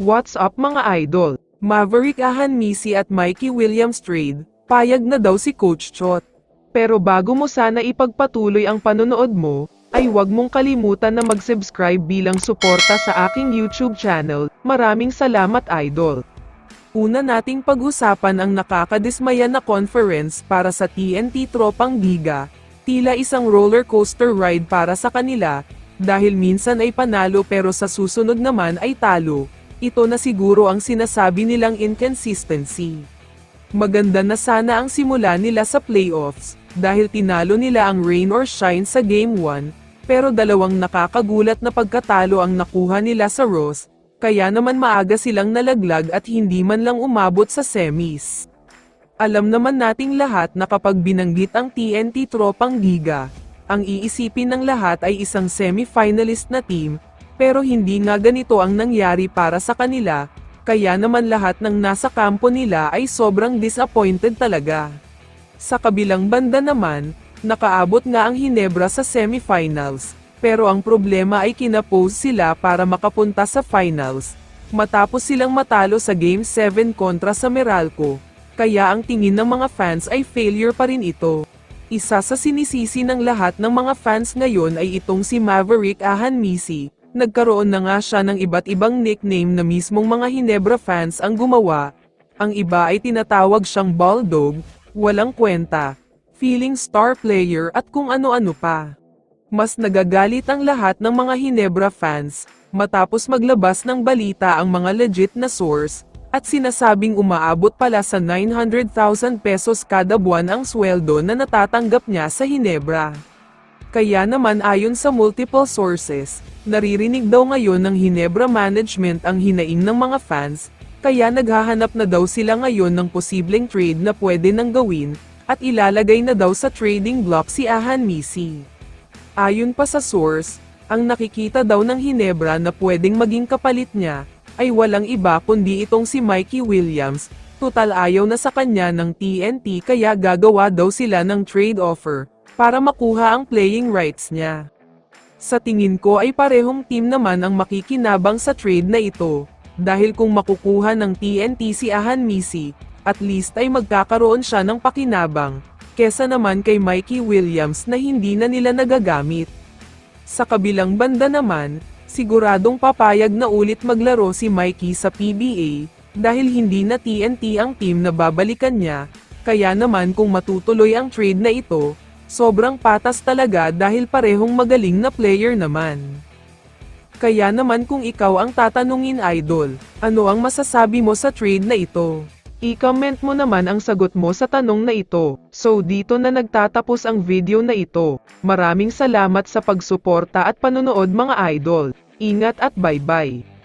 What's up mga idol? Maverick Ahan Misi at Mikey Williams trade, payag na daw si Coach Chot. Pero bago mo sana ipagpatuloy ang panonood mo, ay huwag mong kalimutan na mag-subscribe bilang suporta sa aking YouTube channel. Maraming salamat idol. Una nating pag-usapan ang nakakadismaya na conference para sa TNT Tropang Giga, tila isang roller coaster ride para sa kanila, dahil minsan ay panalo pero sa susunod naman ay talo. Ito na siguro ang sinasabi nilang inconsistency. Maganda na sana ang simula nila sa playoffs, dahil tinalo nila ang rain or shine sa Game 1, pero dalawang nakakagulat na pagkatalo ang nakuha nila sa Ross, kaya naman maaga silang nalaglag at hindi man lang umabot sa semis. Alam naman nating lahat na kapag binanggit ang TNT Tropang Giga, ang iisipin ng lahat ay isang semi-finalist na team, pero hindi nga ganito ang nangyari para sa kanila, kaya naman lahat ng nasa kampo nila ay sobrang disappointed talaga. Sa kabilang banda naman, nakaabot nga ang Hinebra sa semifinals, pero ang problema ay kinapose sila para makapunta sa finals, matapos silang matalo sa Game 7 kontra sa Meralco, kaya ang tingin ng mga fans ay failure pa rin ito. Isa sa sinisisi ng lahat ng mga fans ngayon ay itong si Maverick Ahan Misi, Nagkaroon na nga siya ng iba't ibang nickname na mismong mga Hinebra fans ang gumawa. Ang iba ay tinatawag siyang Bulldog, walang kwenta, feeling star player at kung ano-ano pa. Mas nagagalit ang lahat ng mga Hinebra fans, matapos maglabas ng balita ang mga legit na source, at sinasabing umaabot pala sa 900,000 pesos kada buwan ang sweldo na natatanggap niya sa Hinebra. Kaya naman ayon sa multiple sources, naririnig daw ngayon ng Hinebra Management ang hinaing ng mga fans, kaya naghahanap na daw sila ngayon ng posibleng trade na pwede nang gawin, at ilalagay na daw sa trading block si Ahan Misi. Ayon pa sa source, ang nakikita daw ng Hinebra na pwedeng maging kapalit niya, ay walang iba kundi itong si Mikey Williams, total ayaw na sa kanya ng TNT kaya gagawa daw sila ng trade offer, para makuha ang playing rights niya. Sa tingin ko ay parehong team naman ang makikinabang sa trade na ito, dahil kung makukuha ng TNT si Ahan Misi, at least ay magkakaroon siya ng pakinabang, kesa naman kay Mikey Williams na hindi na nila nagagamit. Sa kabilang banda naman, siguradong papayag na ulit maglaro si Mikey sa PBA, dahil hindi na TNT ang team na babalikan niya, kaya naman kung matutuloy ang trade na ito, sobrang patas talaga dahil parehong magaling na player naman. Kaya naman kung ikaw ang tatanungin idol, ano ang masasabi mo sa trade na ito? I-comment mo naman ang sagot mo sa tanong na ito. So dito na nagtatapos ang video na ito. Maraming salamat sa pagsuporta at panonood mga idol. Ingat at bye-bye.